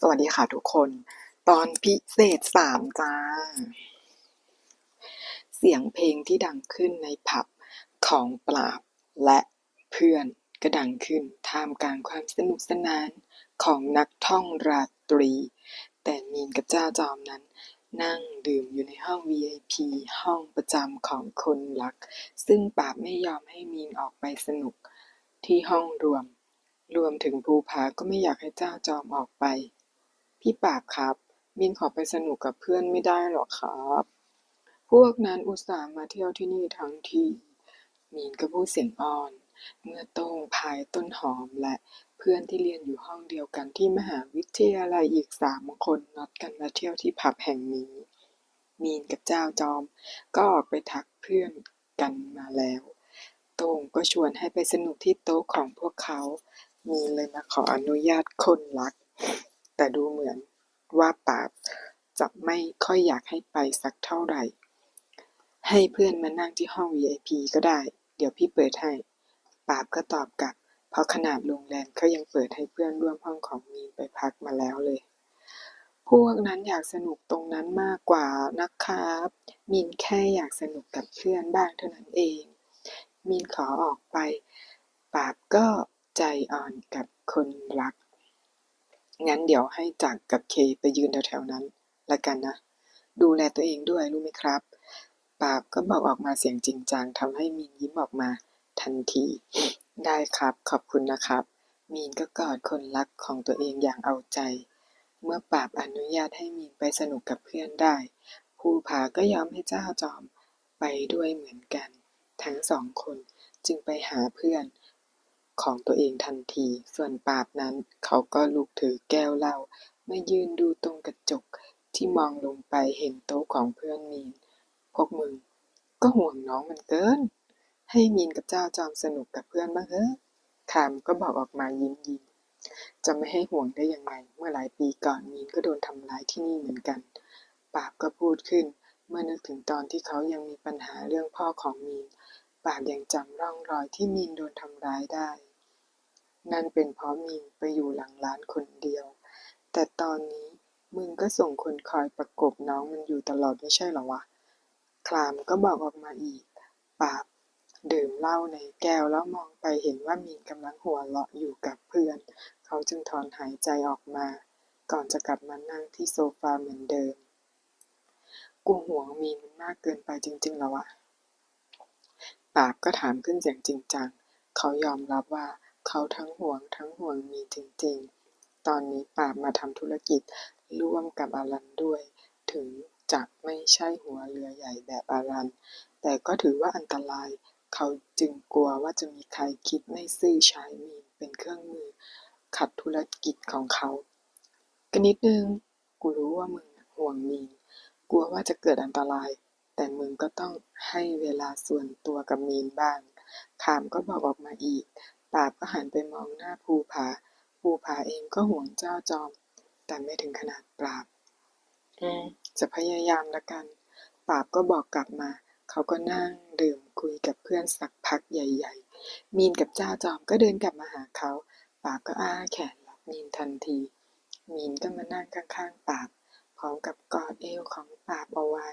สวัสดีค่ะทุกคน ตอนพิเศษสามจ้า เสียงเพลงที่ดังขึ้นในผับของปราบและเพื่อนก็ดังขึ้นท่ามกลางความสนุกสนานของนักท่องราตรี แต่มีนกับเจ้าจอมนั้น นั่งดื่มอยู่ในห้อง VIP ห้องประจำของคนรัก ซึ่งปราบไม่ยอมให้มีนออกไปสนุกที่ห้องรวมรวมถึงภูผาก็ไม่อยากให้เจ้าจอมออกไป พี่ปาบครับ มินขอไปสนุกกับเพื่อนไม่ได้หรอครับ พวกนั้นอุตส่าห์มาเที่ยวที่นี่ทั้งทีมีนก็พูดเสียงอ่อน เมื่อโต้งพายต้นหอมและเพื่อนที่เรียนอยู่ห้องเดียวกันที่มหาวิทยาลัยอีกสามคนนัดกันมาเที่ยวที่ผับแห่งนี้ มีนกับเจ้าจอม ก็ออกไปทักเพื่อนกันมาแล้ว โต้งก็ชวนให้ไปสนุกที่โต๊ะของพวกเขา มีนเลยมาขออนุญาตคนรัก แต่ดูเหมือนว่าปาบจะไม่ค่อยอยากให้ไปสักเท่าไหร่ ให้เพื่อนมานั่งที่ห้อง VIP ก็ได้ เดี๋ยวพี่เปิดให้ปาบก็ตอบกลับ เพราะขนาดโรงแรมเขายังเปิดให้เพื่อนร่วมห้องของมีนไปพักมาแล้วเลย พวกนั้นอยากสนุกตรงนั้นมากกว่านะครับ มินแค่อยากสนุกกับเพื่อนบ้างเท่านั้นเอง มินขอออกไปปาบก็ใจอ่อนกับคนรัก งั้นเดี๋ยวให้จักกับเคไปยืนแถวๆนั้นละกันนะ ดูแลตัวเองด้วยรู้ไหมครับปราบก็บอกออกมาเสียงจริงจังทำให้มีนยิ้มออกมาทันที ได้ครับขอบคุณนะครับ มีนก็กอดคนรักของตัวเองอย่างเอาใจ เมื่อปราบอนุญาตให้มีนไปสนุกกับเพื่อนได้ ภูผาก็ยอมให้เจ้าจอมไปด้วยเหมือนกัน ทั้งสองคนจึงไปหาเพื่อน ของตัวเองทันที ส่วนปราบนั้น เขาก็ลุกถือแก้วเหล้ามายืนดูตรงกระจกที่มองลงไปเห็นโต๊ะของเพื่อนมีน พวกมึง ก็ห่วงน้องมันเกิน ให้มีนกับเจ้าจอมสนุกกับเพื่อนบ้างเถอะขามก็บอกออกมายิ้มยิ้มจะไม่ให้ห่วงได้ยังไง เมื่อหลายปีก่อนมีนก็โดนทำร้ายที่นี่เหมือนกัน ปราบก็พูดขึ้น เมื่อนึกถึงตอนที่เขายังมีปัญหาเรื่องพ่อของมีน ปาบยังจำร่องรอยที่มีนโดนทำร้ายได้ นั่นเป็นเพราะมีนไปอยู่หลังร้านคนเดียว แต่ตอนนี้มึงก็ส่งคนคอยประกบน้องมันอยู่ตลอดไม่ใช่หรอวะ คลามก็บอกออกมาอีก ปาบดื่มเหล้าในแก้วแล้วมองไปเห็นว่ามีนกำลังหัวเราะอยู่กับเพื่อน เขาจึงถอนหายใจออกมา ก่อนจะกลับมานั่งที่โซฟาเหมือนเดิม กูห่วงมีนมันมากเกินไปจริงๆแล้ววะ ปราบก็ถามขึ้นเสียงจริงจัง เขายอมรับว่าเขาทั้งห่วงทั้งห่วงมีจริง ๆ ตอนนี้ปราบมาทำธุรกิจร่วมกับอารันด้วย ถึงจะไม่ใช่หัวเรือใหญ่แบบอารัน แต่ก็ถือว่าอันตราย เขาจึงกลัวว่าจะมีใครคิดไม่ซื่อใช้มีนเป็นเครื่องมือ ขัดธุรกิจของเขาก็นิดนึง กูรู้ว่ามึงห่วงมีนกลัวว่าจะเกิดอันตราย แต่มึงก็ต้องให้เวลาส่วนตัวกับมีนบ้าง ขามก็บอกออกมาอีก ปราบก็หันไปมองหน้าภูผา ภูผาเองก็ห่วงเจ้าจอม แต่ไม่ถึงขนาดปราบ อืม จะพยายามละกัน ปราบก็บอกกลับมา เขาก็นั่งดื่มคุยกับเพื่อนสักพักใหญ่ ๆ มีนกับเจ้าจอมก็เดินกลับมาหาเขา ปราบก็อ้าแขนรับมีนทันที มีนก็มานั่งข้างๆปราบพร้อมกับกอดเอวของปราบเอาไว้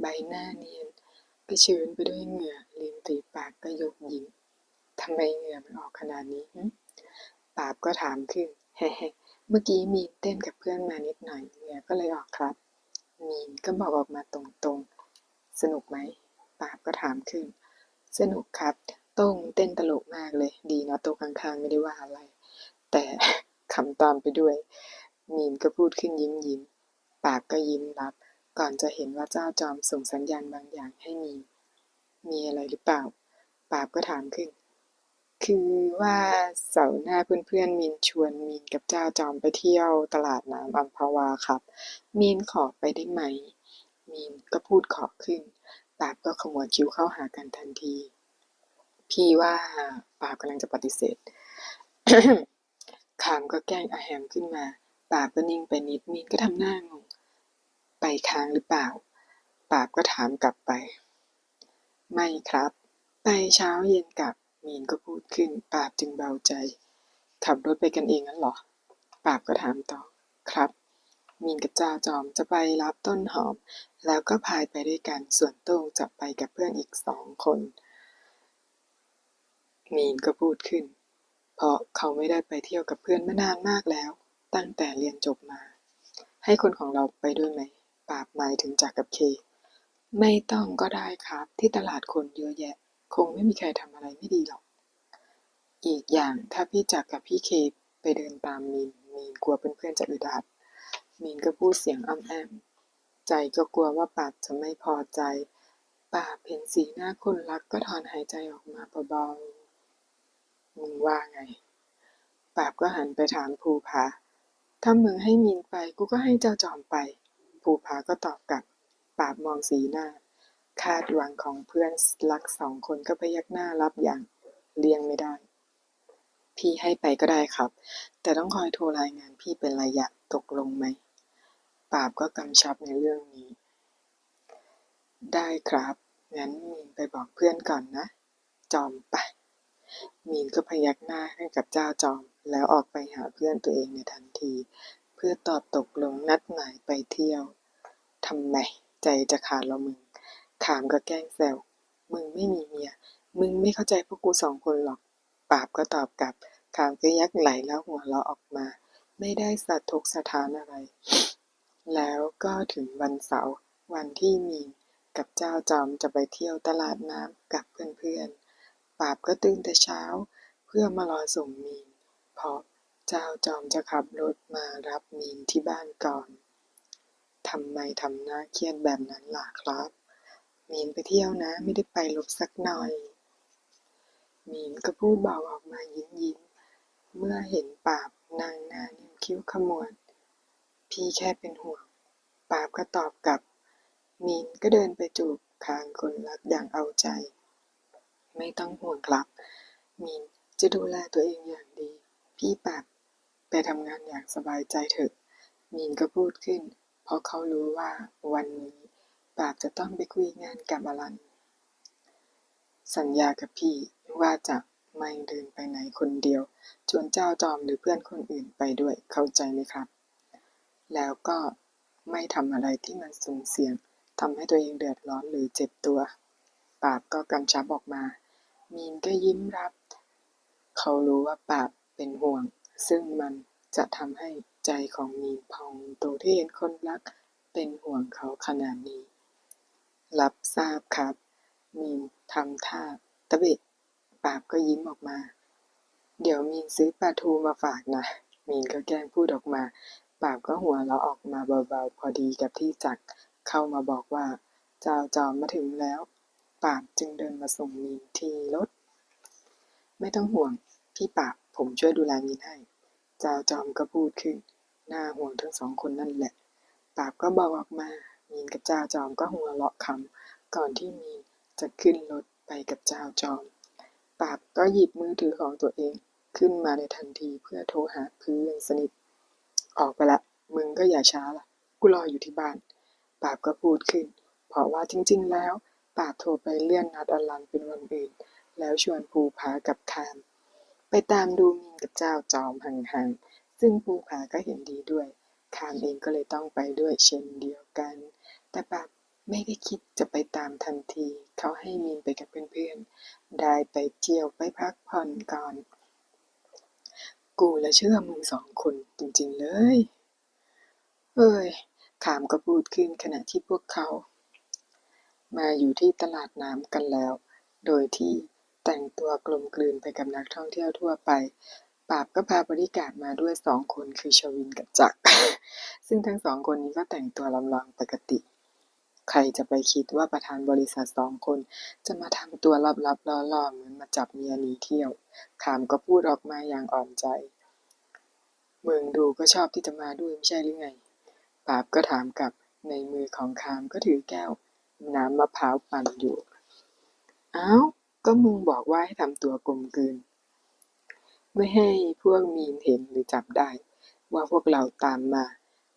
ใบหน้าเนียนก็ชื้นไปด้วยเหงื่อริมฝีปากก็ยกยิ้มทำไมเหงื่อมันออกขนาดนี้ปาบก็ถามขึ้นเฮ้เมื่อกี้มีนเต้นกับเพื่อนมานิดหน่อยเหงื่อก็เลยออกครับ มีนก็บอกออกมาตรงๆ สนุกไหมปาบก็ถามขึ้น สนุกครับ ต้งเต้นตลกมากเลย ดีเนาะต๊ะข้างๆไม่ได้ว่าอะไร แต่ขำตามไปด้วย มีนก็พูดขึ้นยิ้มยิ้มปากก็ยิ้มรับ ก่อนจะเห็นว่าเจ้าจอมส่งสัญญาณบางอย่างให้มี มีอะไรหรือเปล่าปราบก็ถามขึ้น คือว่าเสาร์หน้าเพื่อนๆมีนชวนมีนกับเจ้าจอมไปเที่ยวตลาดน้ำอัมพวาครับ มีนขอไปได้ไหม มีนก็พูดขอขึ้นปราบก็ขมวดคิ้วเข้าหากันทันที พี่ว่าปราบกำลังจะปฏิเสธขามก็แกล้งอาแฮมขึ้นมาปราบก็นิ่งไปนิดมีนก็ทำหน้างง ไปค้างหรือเปล่า ปราบก็ถามกลับไป ไม่ครับ ไปเช้าเย็นกลับ มีนก็พูดขึ้น ปราบจึงเบาใจ ขับรถไปกันเองงั้นหรอ ปราบก็ถามต่อ ครับ มีนกับจ้าจอมจะไปรับต้นหอม แล้วก็พายไปด้วยกัน ส่วนโต้งจะไปกับเพื่อนอีกสองคน มีนก็พูดขึ้น เพราะเขาไม่ได้ไปเที่ยวกับเพื่อนมานานมากแล้ว ตั้งแต่เรียนจบมาให้คนของเราไปด้วยไหม ปราบหมายถึงจักรกับเค ไม่ต้องก็ได้ครับ ที่ตลาดคนเยอะแยะ คงไม่มีใครทำอะไรไม่ดีหรอก อีกอย่างถ้าพี่จักรกับพี่เคไปเดินตามมีน มีนกลัวเพื่อนๆจะอึดอัด มีนก็พูดเสียงอ้ำแอม ใจก็กลัวว่าปราบจะไม่พอใจ ปราบเห็นสีหน้าคนรักก็ถอนหายใจออกมาเบาๆ มึงว่าไง ปราบก็หันไปถามภูผาถ้ามึงให้มีนไป กูก็ให้เจ้าจอมไป ภูผาก็ตอบกลับ ปราบมองสีหน้า คาดหวังของเพื่อนรักสองคนก็พยักหน้ารับอย่างเลี่ยงไม่ได้ พี่ให้ไปก็ได้ครับ แต่ต้องคอยโทรรายงานพี่เป็นระยะตกลงไหม ปราบก็กำชับในเรื่องนี้ ได้ครับ งั้นมีนไปบอกเพื่อนก่อนนะ จอมไป มีนก็พยักหน้าให้กับเจ้าจอม แล้วออกไปหาเพื่อนตัวเองในทันที เพื่อตอบตกลงนัดหมายไปเที่ยว ทำไมใจจะขาดแล้วมึง ขามก็แกล้งแซวมึงไม่มีเมีย มึงไม่เข้าใจพวกกูสองคนหรอก ปราบก็ตอบกลับ ขามก็ยักไหลแล้วหัวเราะออกมา ไม่ได้สะทกสะท้านอะไร แล้วก็ถึงวันเสาร์วันที่มีนกับเจ้าจอมจะไปเที่ยวตลาดน้ำกับเพื่อนๆปราบก็ตื่นแต่เช้า เพื่อมารอส่งมีน เพราะเจ้าจอมจะขับรถมารับมีนที่บ้านก่อน ทำไมทำหน้าเครียดแบบนั้นล่ะครับ มีนไปเที่ยวนะ ไม่ได้ไปลบสักหน่อย มีนก็พูดเบาออกมายิ้มยิ้ม เมื่อเห็นปาบนางหน้านิ้วคิ้วขมวด พี่แค่เป็นห่วง ปาบก็ตอบกลับ มีนก็เดินไปจูบคางคนรักอย่างเอาใจ ไม่ต้องห่วงครับ มีนจะดูแลตัวเองอย่างดี พี่ปาบไปทำงานอย่างสบายใจเถอะ มีนก็พูดขึ้น เพราะเขารู้ว่าวันนี้ปราบจะต้องไปคุยงานกับอลัน สัญญากับพี่ว่าจะไม่เดินไปไหนคนเดียว ชวนเจ้าจอมหรือเพื่อนคนอื่นไปด้วยเข้าใจไหมครับ แล้วก็ไม่ทำอะไรที่มันสุ่มเสี่ยงทำให้ตัวเองเดือดร้อนหรือเจ็บตัว ปราบก็กำชับออกมา มีนก็ยิ้มรับ เขารู้ว่าปราบเป็นห่วง ซึ่งมันจะทำให้ ใจของมีนพองโตที่เห็นคนรักเป็นห่วงเขาขนาดนี้ รับทราบครับ มีนทำท่าตะเบะปาบก็ยิ้มออกมา เดี๋ยวมีนซื้อปลาทูมาฝากนะ มีนก็แกล้งพูดออกมา ปาบก็หัวเราะออกมาเบาๆพอดีกับที่จักรเข้ามาบอกว่าเจ้าจอมมาถึงแล้ว ปาบจึงเดินมาส่งมีนที่รถ ไม่ต้องห่วง พี่ปาบผมช่วยดูแลมีนให้ เจ้าจอมก็พูดขึ้น น่าห่วงทั้งสองคนนั่นแหละปราบก็บอกออกมา มีนกับเจ้าจอมก็หัวเราะคำก่อนที่มีนจะขึ้นรถไปกับเจ้าจอมปราบก็หยิบมือถือของตัวเองขึ้นมาในทันทีเพื่อโทรหาเพื่อนสนิท ออกไปละ มึงก็อย่าช้าละกูรออยู่ที่บ้านปราบก็พูดขึ้น เพราะว่าจริง ๆ แล้วปราบโทรไปเลื่อนนัดอลันเป็นวันอื่น แล้วชวนภูผากับคาม ไปตามดูมีนกับเจ้าจอมห่างๆ ซึ่งภูผาก็เห็นดีด้วย คามเองก็เลยต้องไปด้วยเช่นเดียวกัน แต่ปราบไม่ได้คิดจะไปตามทันที เขาให้มีนไปกับเพื่อนๆ ได้ไปเที่ยวไปพักผ่อนก่อน กูและเชื่อมึงสองคนจริงๆเลย เอ้ย ขามก็พูดขึ้นขณะที่พวกเขา มาอยู่ที่ตลาดน้ำกันแล้ว โดยที่แต่งตัวกลมกลืนไปกับนักท่องเที่ยวทั่วไป ปราบก็พาบริการมาด้วยสองคนคือชวินกับจักร ซึ่งทั้งสองคนนี้ก็แต่งตัวลำลองปกติ ใครจะไปคิดว่าประธานบริษัทสองคน จะมาทำตัวลับๆล่อๆเหมือนมาจับเมียหนีเที่ยว ขามก็พูดออกมาอย่างอ่อนใจมึงดูก็ชอบที่จะมาด้วยไม่ใช่หรือไง ปราบก็ถามกลับในมือของคามก็ถือแก้ว น้ำมะพร้าวปั่นอยู่ อ้าว ก็มึงบอกว่าให้ทำตัวกลมกลืน ไม่ให้พวกมีนเห็นหรือจับได้ ว่าพวกเราตามมา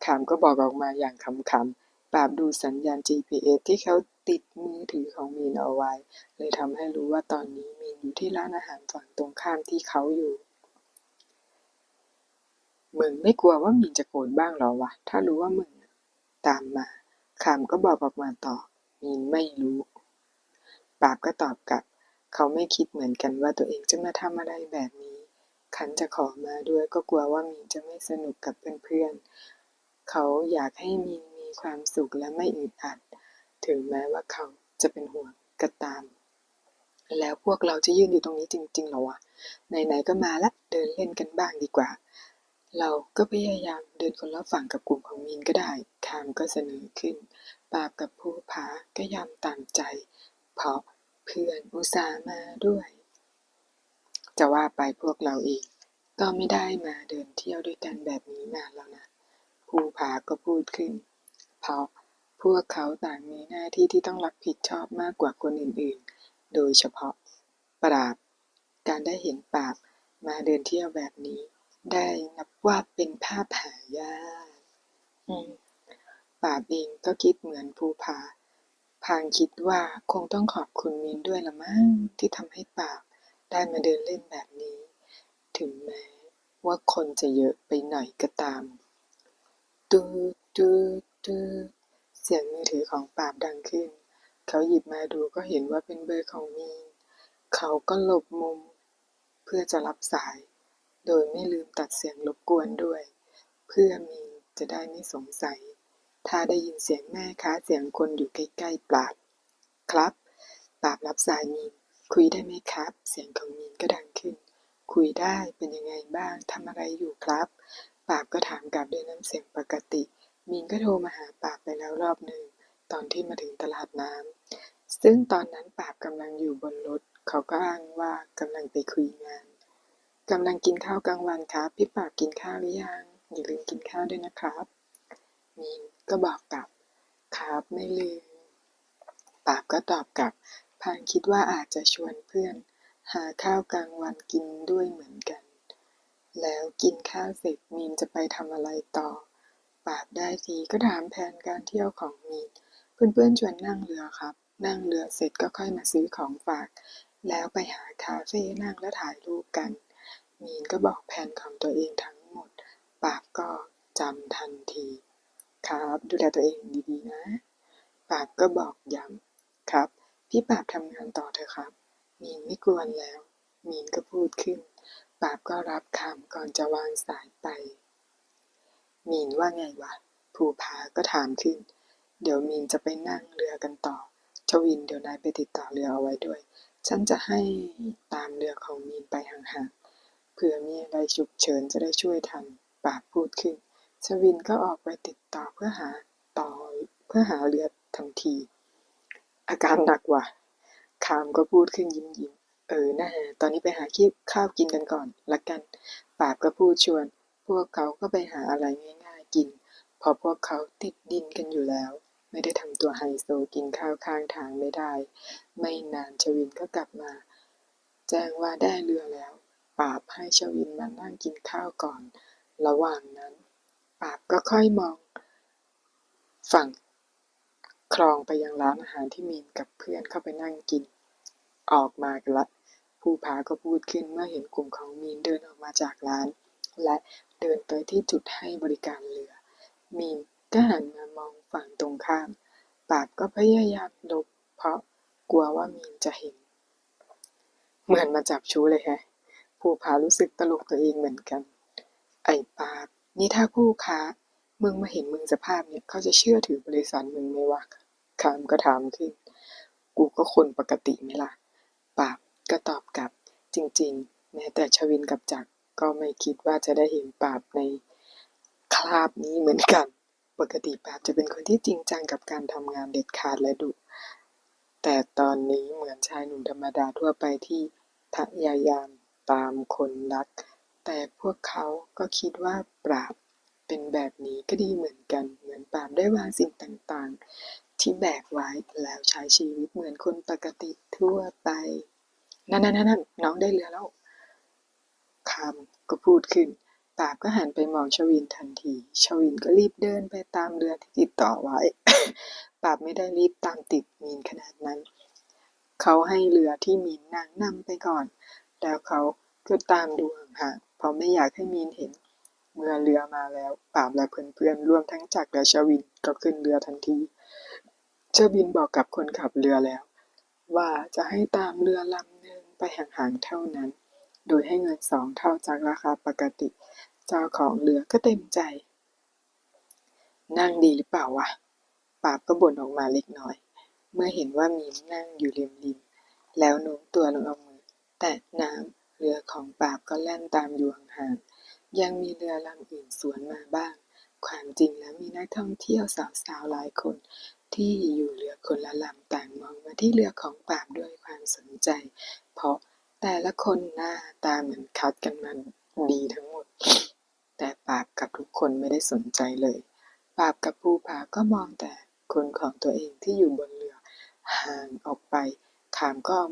ขามก็บอกออกมาอย่างขำๆ ปราบดูสัญญาณ GPS ที่เขาติดมือถือของมีนเอาไว้ เลยทำให้รู้ว่าตอนนี้มีนอยู่ที่ร้านอาหารฝั่งตรงข้ามที่เขาอยู่มึงไม่กลัวว่ามีนจะโกรธบ้างหรอวะ ถ้ารู้ว่ามึงตามมาคำก็บอกออกมาต่อ มีนไม่รู้ ปราบก็ตอบกลับ เขาไม่คิดเหมือนกันว่าตัวเองจะมาทำอะไรแบบนี้ ขันจะขอมาด้วยก็กลัวว่ามีนจะไม่สนุกกับเพื่อนๆ เขาอยากให้มีนมีความสุขและไม่อึดอัด ถึงแม้ว่าเขาจะเป็นห่วงก็ตาม แล้วพวกเราจะยืนอยู่ตรงนี้จริงๆหรอวะ ไหนๆก็มาละ เดินเล่นกันบ้างดีกว่า เราก็พยายามเดินคนละฝั่งกับกลุ่มของมีนก็ได้ คามก็เสนอขึ้น ปาบกับภูผาก็ยอมตามใจ เพราะเพื่อนอุตส่าห์มาด้วย จะว่าไปพวกเราเอง ก็ไม่ได้มาเดินเที่ยวด้วยกันแบบนี้นานแล้วนะ ภูผาก็พูดขึ้น เพราะพวกเขาต่างมีหน้าที่ที่ต้องรับผิดชอบมากกว่าคนอื่นๆ โดยเฉพาะ ปราบ การได้เห็นปราบมาเดินเที่ยวแบบนี้ ได้นับว่าเป็นภาพหายากปราบเองก็คิดเหมือนภูผา พางคิดว่าคงต้องขอบคุณมินด้วยละมั้งที่ทำให้ปราบ ได้มาเดินเล่นแบบนี้ ถึงแม้ว่าคนจะเยอะไปหน่อยก็ตาม ตูดตูดตูเสียงมือถือของปราบดังขึ้น เขาหยิบมาดูก็เห็นว่าเป็นเบอร์ของมีน เขาก็หลบมุม เพื่อจะรับสาย โดยไม่ลืมตัดเสียงรบกวนด้วย เพื่อมีนจะได้ไม่สงสัย ถ้าได้ยินเสียงแม่ค้าเสียงคนอยู่ใกล้ๆปราบ ครับปราบรับสายมีน คุยได้ไหมครับ เสียงของมีนก็ดังขึ้น คุยได้ เป็นยังไงบ้าง ทำอะไรอยู่ครับ ปราบก็ถามกลับด้วยน้ำเสียงปกติ มีนก็โทรมาหาปราบไปแล้วรอบหนึ่ง ตอนที่มาถึงตลาดน้ำ ซึ่งตอนนั้นปราบกำลังอยู่บนรถ เขาก็อ้างว่ากำลังไปคุยงานกำลังกินข้าวกลางวันครับ พี่ปราบกินข้าวหรือยัง อย่าลืมกินข้าวด้วยนะครับ มีนก็บอกกลับ ครับ ไม่ลืมปราบก็ตอบกลับ พางคิดว่าอาจจะชวนเพื่อน หาข้าวกลางวันกินด้วยเหมือนกัน แล้วกินข้าวเสร็จมีนจะไปทำอะไรต่อ ปราบได้ทีก็ถามแผนการเที่ยวของมีน เพื่อนๆชวนนั่งเรือครับ นั่งเรือเสร็จก็ค่อยมาซื้อของฝาก แล้วไปหาคาเฟ่นั่งแล้วถ่ายรูปกัน มีนก็บอกแผนของตัวเองทั้งหมด ปราบก็จำทันที ครับ ดูแลตัวเองดีๆนะ ปราบก็บอกย้ำครับ พี่ปราบทำงานต่อเถอะครับ มีนไม่กวนแล้ว มีนก็พูดขึ้น ปราบก็รับคำก่อนจะวางสายไป มีนว่าไงวะ ภูผาก็ถามขึ้น เดี๋ยวมีนจะไปนั่งเรือกันต่อ ชวินเดี๋ยวนายไปติดต่อเรือเอาไว้ด้วย ฉันจะให้ตามเรือของมีนไปห่างๆ เผื่อมีอะไรฉุกเฉินจะได้ช่วยทัน ปราบพูดขึ้น ชวินก็ออกไปติดต่อเพื่อหาต่อเพื่อหาเรือทันที อาการหนักว่ะ คามก็พูดขึ้นยิ้มยิ้มๆเออนะฮะตอนนี้ไปหาขี้ข้าวกินกันก่อนละกัน ปราบก็พูดชวน พวกเขาก็ไปหาอะไรง่ายๆกินพราะพวกเขาติดดินกันอยู่แล้ว ไม่ได้ทำตัวไฮโซกินข้าวข้างทางไม่ได้ ไม่นานชวินก็กลับมา แจ้งว่าได้เรือแล้ว ปราบให้ชวินมานั่งกินข้าวก่อน ระหว่างนั้น ปราบก็ค่อยมอง ฝั่ง คลองไปยังร้านอาหารที่มีนกับเพื่อนเข้าไปนั่งกิน ออกมากันละ ภูผาก็พูดขึ้นเมื่อเห็นกลุ่มของมีนเดินออกมาจากร้าน และเดินไปที่จุดให้บริการเรือ มีนก็หันมามองฝั่งตรงข้าม ปาบก็พยายามลบเพราะกลัวว่ามีนจะเห็น เหมือนมาจับชู้เลยแฮะ ภูผารู้สึกตลกตัวเองเหมือนกัน ไอ้ปาบนี่ถ้าคู่ค้า มึงมาเห็นมึงสภาพเนี่ย เขาจะเชื่อถือบริษัทมึงไหมวะ คามก็ถามขึ้น กูก็คนปกติไหมล่ะปราบก็ตอบกลับ จริงๆ แม้แต่ชวินกับจักรก็ไม่คิดว่าจะได้เห็นปราบในคราบนี้เหมือนกัน ปกติปราบจะเป็นคนที่จริงจังกับการทำงานเด็ดขาดและดุ แต่ตอนนี้เหมือนชายหนุ่มธรรมดาทั่วไปที่พยายามตามคนรัก แต่พวกเขาก็คิดว่าปราบ เป็นแบบนี้ก็ดีเหมือนกัน เหมือนปาบได้วางสิ่งต่างๆ ที่แบกไว้แล้วใช้ชีวิตเหมือนคนปกติทั่วไปนั่นนั่นนั่นน้องได้เรือแล้วคำก็พูดขึ้นปาบก็หันไปมองชวินทันที ชวินก็รีบเดินไปตามเรือที่ติดต่อไว้ปาบไม่ได้รีบตามติดมีนขนาดนั้น เขาให้เรือที่มีนนั่งนำไปก่อน แล้วเขาก็ตามดูห่างๆเพราะไม่อยากให้มีนเห็น เมื่อเรือมาแล้วปราบและเพื่อนๆรวมทั้งจักรและชวินก็ขึ้นเรือทันทีเชวินบอกกับคนขับเรือแล้ว ว่าจะให้ตามเรือลำหนึ่งไปห่างๆเท่านั้น โดยให้เงินสองเท่าจากราคาปกติ เจ้าของเรือก็เต็มใจ นั่งดีหรือเปล่าวะปราบก็บ่นออกมาเล็กน้อย เมื่อเห็นว่ามีนั่งอยู่ริมริมๆแล้วโน้มตัวลงเอามือ แตะน้ำเรือของปราบก็แล่นตามอยู่ห่างๆ ยังมีเรือลำอื่นสวนมาบ้าง ความจริงแล้วมีนักท่องเที่ยวสาว ๆ หลายคนที่อยู่เรือคนละลำต่างมองมาที่เรือของปราบด้วยความสนใจ เพราะแต่ละคนหน้าตาเหมือนคัดกันมาดีทั้งหมด แต่ปราบกับทุกคนไม่ได้สนใจเลย ปราบกับภูผาก็มองแต่คนของตัวเองที่อยู่บนเรือ ห่างออกไป ขามก็เอา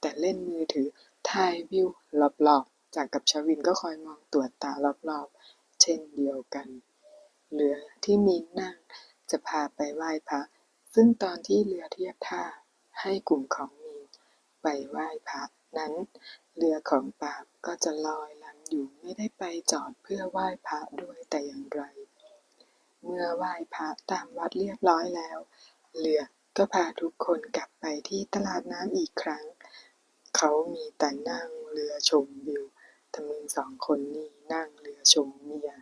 แต่เล่นมือถือถ่ายวิวรอบๆ จากกับชวินก็คอยมองตรวจตารอบๆ เช่นเดียวกัน เรือที่มีนนั่งจะพาไปไหว้พระ ซึ่งตอนที่เรือเทียบท่าให้กลุ่มของมีนไปไหว้พระนั้น เรือของปราบก็จะลอยลำอยู่ไม่ได้ไปจอดเพื่อไหว้พระด้วยแต่อย่างไร เมื่อไหว้พระตามวัดเรียบร้อยแล้ว เรือก็พาทุกคนกลับไปที่ตลาดน้ำอีกครั้ง เขามีแต่นั่งเรือชมวิว ต่มึงสองคนนี่นั่งเรือชมเมีย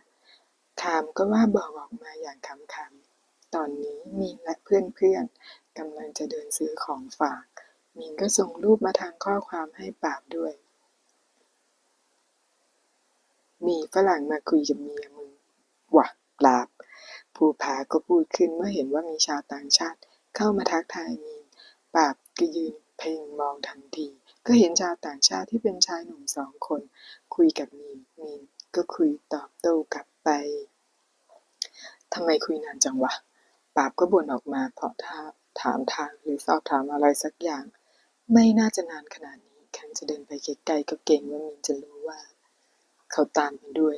ถามก็ว่าบอกออกมาอย่างขำๆ ตอนนี้มีนและเพื่อนๆกำลังจะเดินซื้อของฝาก มีนก็ส่งรูปมาทางข้อความให้ปราบด้วย มีฝรั่งมาคุยกับเมียมึงว่ะปราบ ภูผาก็พูดขึ้นเมื่อเห็นว่ามีชาวต่างชาติเข้ามาทักทายมีนปราบก็ยืนเพ่งมองทันที ก็เห็นชาวต่างชาติที่เป็นชายหนุ่มสองคน คุยกับมีน มีนก็คุยตอบโต้กลับไปทำไมคุยนานจังวะปราบก็บ่นออกมาเพราะถ้าถามทางหรือสอบถามอะไรสักอย่าง ไม่น่าจะนานขนาดนี้แค่จะเดินไปไกลๆก็เกรงว่ามีนจะรู้ว่า เขาตามมาด้วย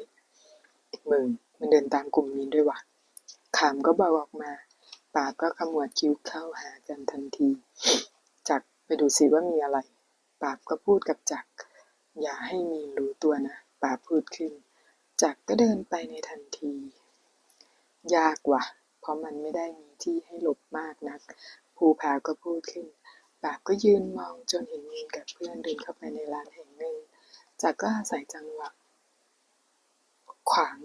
มึงมันเดินตามกลุ่มมีนด้วยวะขามก็บอกออกมา ปาบก็ขมวดคิ้วเข้าหากันทันที จักไปดูสิว่ามีอะไร ปาบก็พูดกับจักร อย่าให้มีนรู้ตัวนะปาบพูดขึ้น จักรก็เดินไปในทันที ยากว่ะ เพราะมันไม่ได้มีที่ให้หลบมากนัก ภูผาก็พูดขึ้นปาบก็ยืนมองจนเห็นมีนกับเพื่อนเดินเข้าไปในร้านแห่งหนึ่ง จักรก็อาศัยจังหวะ ขวาง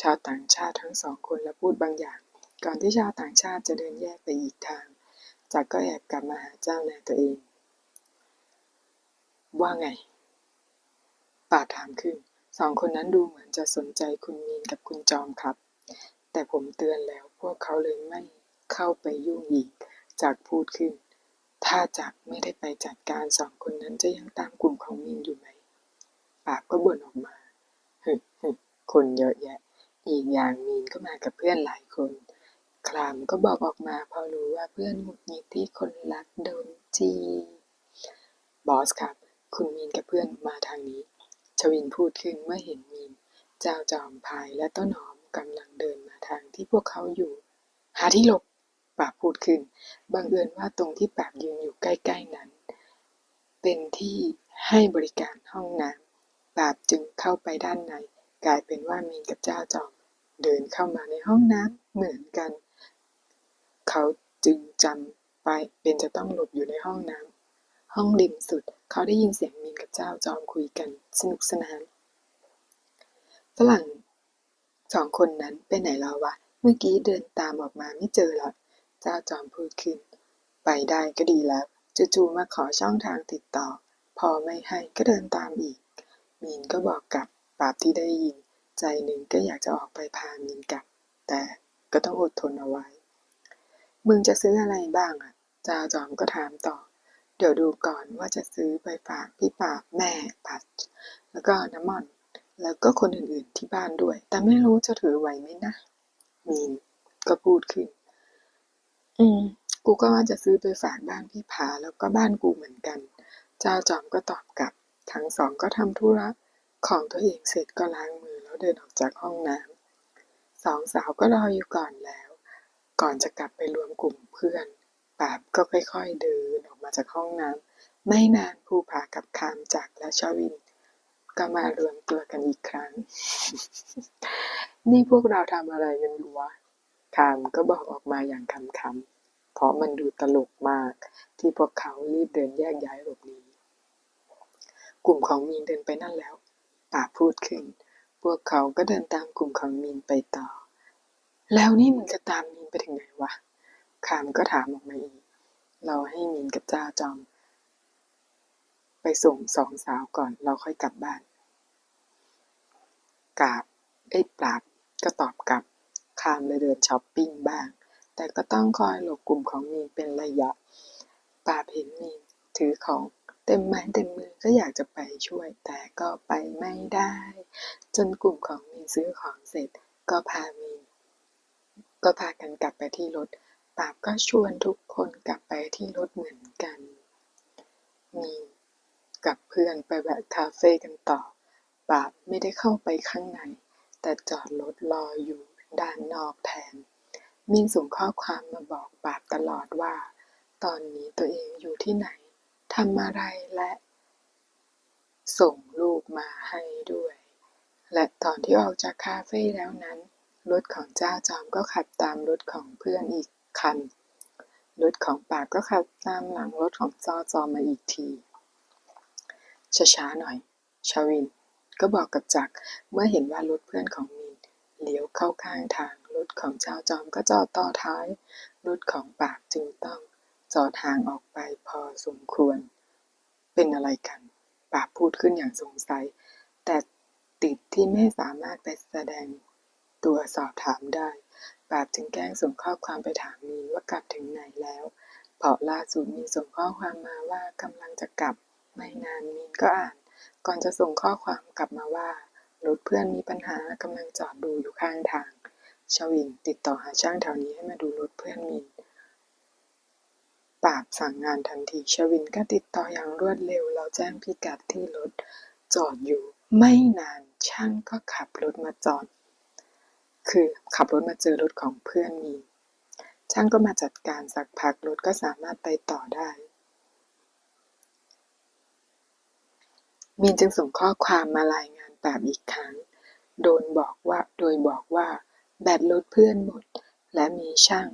ชาวต่างชาติทั้งสองคนและพูดบางอย่าง ก่อนที่ชาวต่างชาติจะเดินแยกไปอีกทางจักรก็แอบกลับมาหาเจ้านายตัวเอง ว่าไง ป่าถามขึ้น สองคนนั้นดูเหมือนจะสนใจคุณมีนกับคุณจอมครับ แต่ผมเตือนแล้วพวกเขาเลยไม่เข้าไปยุ่งอีก จากพูดขึ้น ถ้าจักไม่ได้ไปจัดการสองคนนั้นจะยังตามกลุ่มของมีนอยู่ไหม ปากก็บ่นออกมาฮึฮึคนเยอะแยะ อีกอย่างมีนก็มากับเพื่อนหลายคน คลามก็บอกออกมาพอรู้ว่าเพื่อนหงุดหงิดที่คนรักโดนจีบอสครับ คุณมีนกับเพื่อนมาทางนี้ ชวินพูดขึ้นเมื่อเห็นมีน เจ้าจอมพายและต้นหอมกำลังเดินมาทางที่พวกเขาอยู่ หาที่หลบปราบพูดขึ้น บังเอิญว่าตรงที่ปราบยืนอยู่ใกล้ ๆนั้น เป็นที่ให้บริการห้องน้ำปราบจึงเข้าไปด้านใน กลายเป็นว่ามีนกับเจ้าจอม เดินเข้ามาในห้องน้ำเหมือนกัน เขาจึงจำไปเป็นจะต้องหลบอยู่ในห้องน้ำ ห้องริมสุด เขาได้ยินเสียงมีนกับเจ้าจอมคุยกัน สนุกสนาน ฝรั่งสองคนนั้นไปไหนแล้ววะ เมื่อกี้เดินตามออกมาไม่เจอหรอกเจ้าจอมพูดขึ้น ไปได้ก็ดีแล้ว จู่ๆมาขอช่องทางติดต่อ พอไม่ให้ก็เดินตามอีก มีนก็บอกกับปราบที่ได้ยิน ใจหนึ่งก็อยากจะออกไปพามีนกลับ แต่ก็ต้องอดทนเอาไว้ มึงจะซื้ออะไรบ้างอะ เจ้าจอมก็ถามต่อ ดี๋ยวดูก่อนว่าจะซื้อไปฝากพี่ปราบแม่ปัด แล้วก็น้ำมัน แล้วก็คนอื่นๆที่บ้านด้วย แต่ไม่รู้จะถือไหวไหมนะ มีนก็พูดขึ้น อืม กูก็ว่าจะซื้อไปฝากบ้านพี่ผาแล้วก็บ้านกูเหมือนกัน เจ้าจอมก็ตอบกลับ ทั้งสองก็ทำธุระของตัวเองเสร็จก็ล้างมือแล้วเดินออกจากห้องน้ำสองสาวก็รออยู่ก่อนแล้ว ก่อนจะกลับไปรวมกลุ่มเพื่อนปาบก็ค่อยๆเดิน มาจากห้องน้ำไม่นานภูผากับคามจักรและชวิน ก็มารวมตัวกันอีกครั้ง นี่พวกเราทำอะไรกันอยู่วะคามก็บอกออกมาอย่างคำคำๆเพราะมันดูตลกมาก ที่พวกเขารีบเดินแยกย้ายหลบหนีกลุ่มของมีนเดินไปนั่นแล้วป่าพูดขึ้น พวกเขาก็เดินตามกลุ่มของมีนไปต่อ แล้วนี่มึงจะตามมีนไปถึงไหนวะคามก็ถามออกมาอีก เราให้มีนกับจ้าจอม ไปส่งสองสาวก่อนเราค่อยกลับบ้านกาบไอ้ปราบก็ตอบกลับคามเลยเดินช้อปปิ้งบ้าง แต่ก็ต้องคอยหลบกลุ่มของมีนเป็นระยะปราบเห็นมีนถือของเต็มไม้เต็มมือก็อยากจะไปช่วย แต่ก็ไปไม่ได้ จนกลุ่มของมีนซื้อของเสร็จ ก็พามีนก็พากันกลับไปที่รถ ปราบก็ชวนทุกคนกลับไปที่รถเหมือนกัน มีนกับเพื่อนไปแวะคาเฟ่กันต่อปราบไม่ได้เข้าไปข้างใน แต่จอดรถรออยู่ด้านนอกแทนมีนส่งข้อความมาบอกปราบตลอดว่า ตอนนี้ตัวเองอยู่ที่ไหนทำอะไรและ ส่งรูปมาให้ด้วย และตอนที่ออกจากคาเฟ่แล้วนั้น รถของเจ้าจอมก็ขับตามรถของเพื่อนอีก คันรถของปาบก็ขับตามหลังรถของจ้าจอมมาอีกที ช้าๆหน่อย ชาวิน ก็บอกกับจักรเมื่อเห็นว่ารถเพื่อนของมีนเลี้ยวเข้าข้างทางรถของเจ้าจอมก็จอดต่อท้ายรถของปาบจึงต้องจอดห่างออกไปพอสมควร เป็นอะไรกัน ปาบพูดขึ้นอย่างสงสัย แต่ติดที่ไม่สามารถไปแสดงตัวสอบถามได้ ปราบจึงแกล้งส่งข้อความไปถามมีนว่ากลับถึงไหนแล้วเพราะล่าสุดมีส่งข้อความมาว่ากำลังจะกลับ ไม่นานมีนก็อ่าน ก่อนจะส่งข้อความกลับมาว่ารถเพื่อนมีปัญหากำลังจอดดูอยู่ข้างทาง ชวินติดต่อหาช่างแถวนี้ให้มาดูรถเพื่อนมีนปราบสั่งงานทันที ชวินก็ติดต่ออย่างรวดเร็วแล้วแจ้งพิกัดที่รถจอดอยู่ ไม่นานช่างก็ขับรถมาจอด คือขับรถมาเจอรถของเพื่อนมี ช่างก็มาจัดการสักพักรถก็สามารถไปต่อได้ มีนจึงส่งข้อความมารายงานปราบอีกครั้ง โดนบอกว่าโดยบอกว่า แบตรถเพื่อนหมด และมีช่าง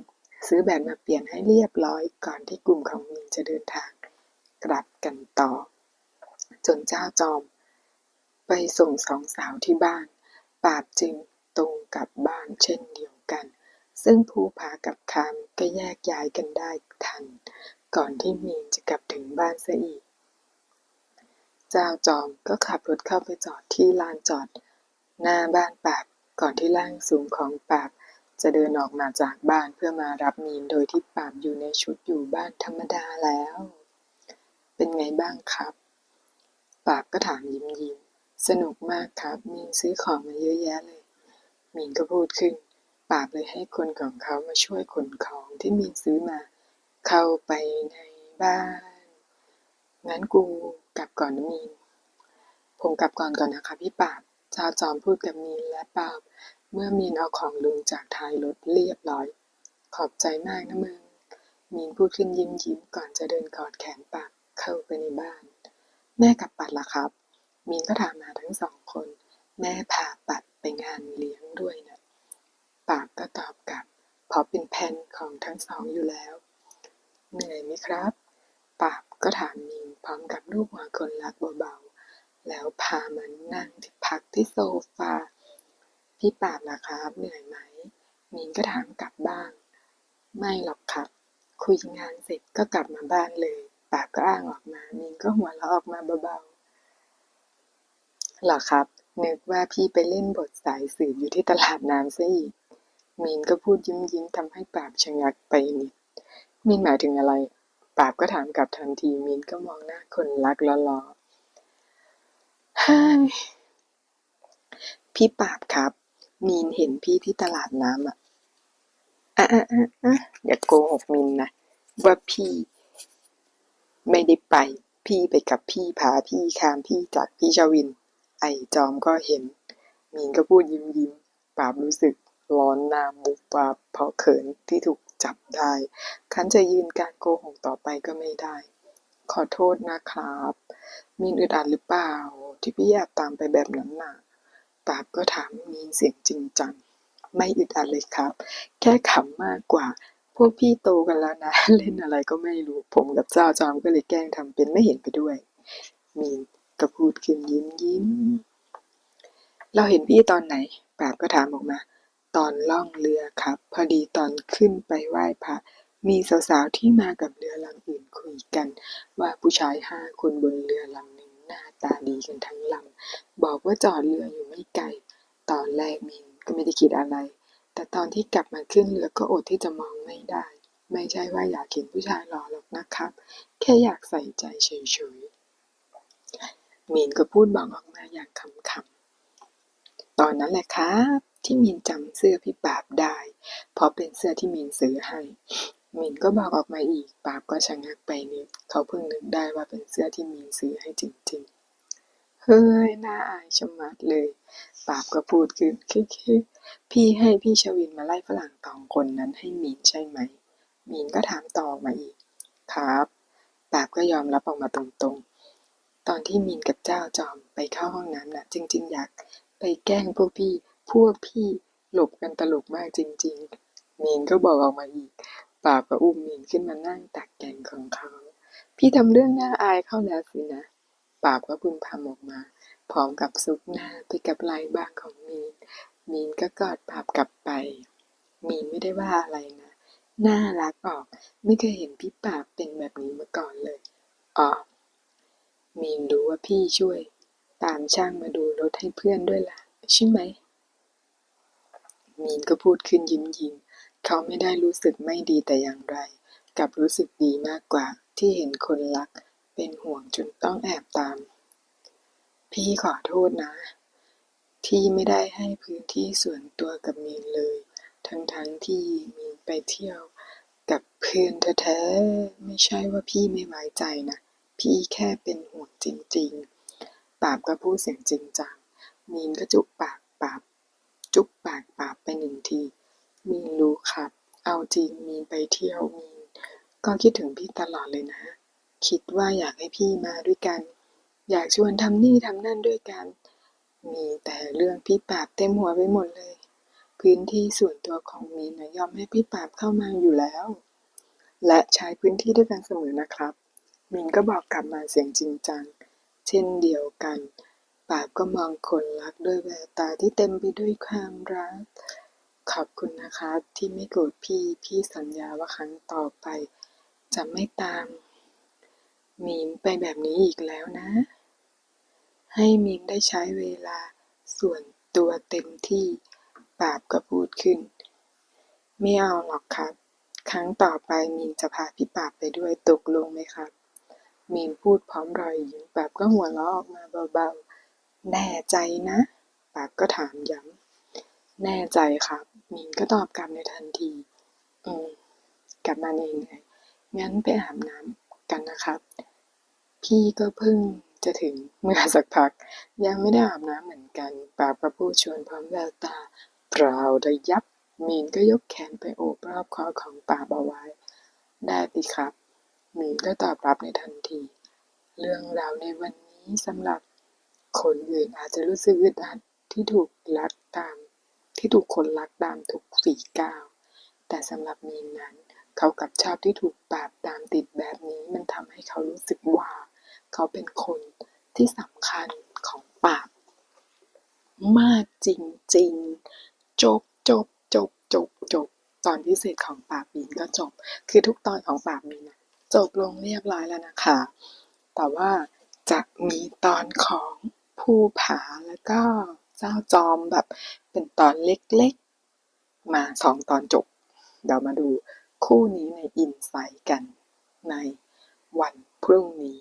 ซื้อแบตมาเปลี่ยนให้เรียบร้อยก่อนที่กลุ่มของมีนจะเดินทาง กลับกันต่อ จนเจ้าจอม ไปส่งสองสาวที่บ้านปราบจึง กลับบ้านเช่นเดียวกัน ซึ่งภูผากับคามก็แยกย้ายกันได้ทัน ก่อนที่มีนจะกลับถึงบ้านซะอีก เจ้าจอมก็ขับรถเข้าไปจอดที่ลานจอด หน้าบ้านปราบก่อนที่ร่างสูงของปราบจะเดินออกมาจากบ้านเพื่อมารับมีนโดยที่ปราบอยู่ในชุดอยู่บ้านธรรมดาแล้ว เป็นไงบ้างครับ ปราบก็ถามยิ้มยิ้มสนุกมากครับ มีนซื้อของมาเยอะแยะเลย มีนก็พูดขึ้น ปราบเลยให้คนของเขามาช่วยขนของที่มีนซื้อมา เข้าไปในบ้าน งั้นกูกลับก่อนนะมีน ผมกลับก่อนก่อนนะคะพี่ปราบชาวจอมพูดกับมีนและปราบ เมื่อมีนเอาของลงจากท้ายรถเรียบร้อย ขอบใจมากนะมึง มีนพูดขึ้นยิ้มยิ้มก่อนจะเดินกอดแขนปราบเข้าไปในบ้าน แม่กับปัดล่ะครับ มีนก็ถามมาทั้งสองคน แม่พาปัดไปงานเลี้ยงด้วยนะ ปาบก็ตอบกลับ เพราะเป็นแผนของทั้งสองอยู่แล้ว เหนื่อยไหมครับ ปาบก็ถามมีนพร้อมกับรูปหัวคนรักเบาๆ แล้วพามันนั่งที่พักที่โซฟา พี่ปาบล่ะครับ เหนื่อยไหมมีนก็ถามกลับบ้าง ไม่หรอกครับ คุยงานเสร็จก็กลับมาบ้านเลย ปาบก็อ้างออกมามีนก็หัวเราะออกมาเบาๆหรอครับ นึกว่าพี่ไปเล่นบทสายสืบอยู่ที่ตลาดน้ำซะอีก มีนก็พูดยิ้มยิ้มทำให้ปราบชะงักไปนิด มีนหมายถึงอะไร ปราบก็ถามกลับทันที มีนก็มองหน้าคนรักล้อๆฮ้ยพี่ปราบครับ มีนเห็นพี่ที่ตลาดน้ำอะอะอะอะอย่าโกหกมินนะ ว่าพี่ ไม่ได้ไป พี่ไปกับพี่ผาพี่คามพี่จักพี่ชวิน ไอ้จอมก็เห็นมีนก็พูดยิ้มยิ้มปราบรู้สึกร้อนหน้าบุบปราบเพราะเขินที่ถูกจับได้ คันจะยืนการโกหกต่อไปก็ไม่ได้ ขอโทษนะครับ มีนอึดอัดหรือเปล่า ที่พี่แอบตามไปแบบนั้นน่ะปราบก็ถามมีนเสียงจริงจัง ไม่อึดอัดเลยครับ แค่ขำมากกว่า พวกพี่โตกันแล้วนะ เล่นอะไรก็ไม่รู้ ผมกับเจ้าจอมก็เลยแกล้งทำเป็นไม่เห็นไปด้วย มีน ก็พูดขึ้นยิ้มยิ้ม เราเห็นพี่ตอนไหนปราบก็ถามออกมา ตอนล่องเรือครับ พอดีตอนขึ้นไปไหว้พระมีสาวๆที่มากับเรือลำอื่นคุยกัน ว่าผู้ชายห้าคนบนเรือลำหนึ่งหน้าตาดีกันทั้งลำบอกว่าจอดเรืออยู่ไม่ไกล ตอนแรกมินก็ไม่ได้คิดอะไร แต่ตอนที่กลับมาขึ้นเรือก็อดที่จะมองไม่ได้ ไม่ใช่ว่าอยากเห็นผู้ชายหล่อหรอกนะครับ แค่อยากใส่ใจเฉยๆ มีนก็พูดบอกออกมาอย่างขำๆตอนนั้นแหละครับที่มีนจำเสื้อพี่ปราบได้ เพราะเป็นเสื้อที่มีนซื้อให้มีนก็บอกออกมาอีกปราบก็ชะงักไปนิดเขาเพิ่งนึกได้ว่าเป็นเสื้อที่มีนซื้อให้จริง ๆ เฮ้ยน่าอายชะมัดเลยปราบก็พูดขึ้นคิกๆพี่ให้พี่ชวินมาไล่ฝรั่งสองคนนั้นให้มีนใช่ไหมมีนก็ถามต่อมาอีก ครับปราบก็ยอมรับออกมาตรง ตอนที่มีนกับเจ้าจอมไปเข้าห้องน้ำน่ะจริง ๆ อยากไปแกล้งพวกพี่ พวกพี่หลบกันตลกมากจริง ๆ มีนก็บอกออกมาอีกปราบก็อุ้มมีนขึ้นมานั่งตักแกงของเขา พี่ทำเรื่องน่าอายเข้าแล้วสินะปราก็พึมพำออกมา พร้อมกับซุกหน้าไปกับไหล่บ้างของมีน มีนก็กอดปรากลับไป มีนไม่ได้ว่าอะไรนะ น่ารักออก ไม่เคยเห็นพี่ปราเป็นแบบนี้มาก่อนเลยอ๋อ มีนรู้ว่าพี่ช่วย ตามช่างมาดูรถให้เพื่อนด้วยล่ะ ใช่ไหม มีนก็พูดขึ้นยิ้มยิ้ม เขาไม่ได้รู้สึกไม่ดีแต่อย่างไรกลับรู้สึกดีมากกว่าที่เห็นคนรัก เป็นห่วงจนต้องแอบตาม พี่ขอโทษนะ ที่ไม่ได้ให้พื้นที่ส่วนตัวกับมีนเลย ทั้งๆที่มีนไปเที่ยวกับเพื่อนแท้ๆไม่ใช่ว่าพี่ไม่ไว้ใจนะ พี่แค่เป็นห่วงจริง ๆ ปาบก็พูดเสียงจริงจัง มีนก็จุบปากปาบ จุบปากปาบไปหนึ่งที มีนรู้ครับ เอาจริงมีนไปเที่ยวมีน ก็คิดถึงพี่ตลอดเลยนะ คิดว่าอยากให้พี่มาด้วยกัน อยากชวนทำนี่ทำนั่นด้วยกัน มีแต่เรื่องพี่ปาบเต็มหัวไปหมดเลย พื้นที่ส่วนตัวของมีนนะยอมให้พี่ปาบเข้ามาอยู่แล้ว และใช้พื้นที่ด้วยกันเสมอนะครับ มินก็บอกกลับมาเสียงจริงจัง เช่นเดียวกัน ปราบก็มองคนรักด้วยแววตาที่เต็มไปด้วยความรัก ขอบคุณนะคะที่ไม่โกรธพี่ พี่สัญญาว่าครั้งต่อไป จะไม่ตามมีนไปแบบนี้อีกแล้วนะ ให้มีนได้ใช้เวลาส่วนตัวเต็มที่ปราบก็พูดขึ้น ไม่เอาหรอกครับ ครั้งต่อไปมีนจะพาพี่ปราบไปด้วยตกลงไหมครับ มีนพูดพร้อมรอยยิ้มปราบก็หัวเราะออกมาเบาๆ แน่ใจนะปราบก็ถามย้ำ แน่ใจครับ มีนก็ตอบกลับในทันที อืม กลับมาเหนื่อยๆงั้นไปอาบน้ำกันนะครับ พี่ก็เพิ่งจะถึงเมื่อสักพัก ยังไม่ได้อาบน้ำเหมือนกันปราบก็พูดชวนพร้อมแววตาเปล่าระยับมีนก็ยกแขนไปโอบรอบคอของปราบเอาไว้ ได้สิครับ มีนก็ตอบรับในทันที เรื่องราวในวันนี้สำหรับคนอื่นอาจจะรู้สึกอึดอัดที่ถูกลักตาม ที่ถูกคนลักตามทุกฝีก้าวแต่สำหรับมีนนั้น เขากับชอบที่ถูกปราบตามติดแบบนี้มันทำให้เขารู้สึกว่า เขาเป็นคนที่สำคัญของปราบมากจริงๆ จบจบจบจบจบตอนพิเศษของปราบมีนก็จบ คือทุกตอนของปราบมีนนะ จบลงเรียบร้อยแล้วนะคะ แต่ว่าจะมีตอนของภูผาแล้วก็เจ้าจอมแบบเป็นตอนเล็กๆ มาสองตอนจบ เดี๋ยวมาดูคู่นี้ในอินไซต์กันในวันพรุ่งนี้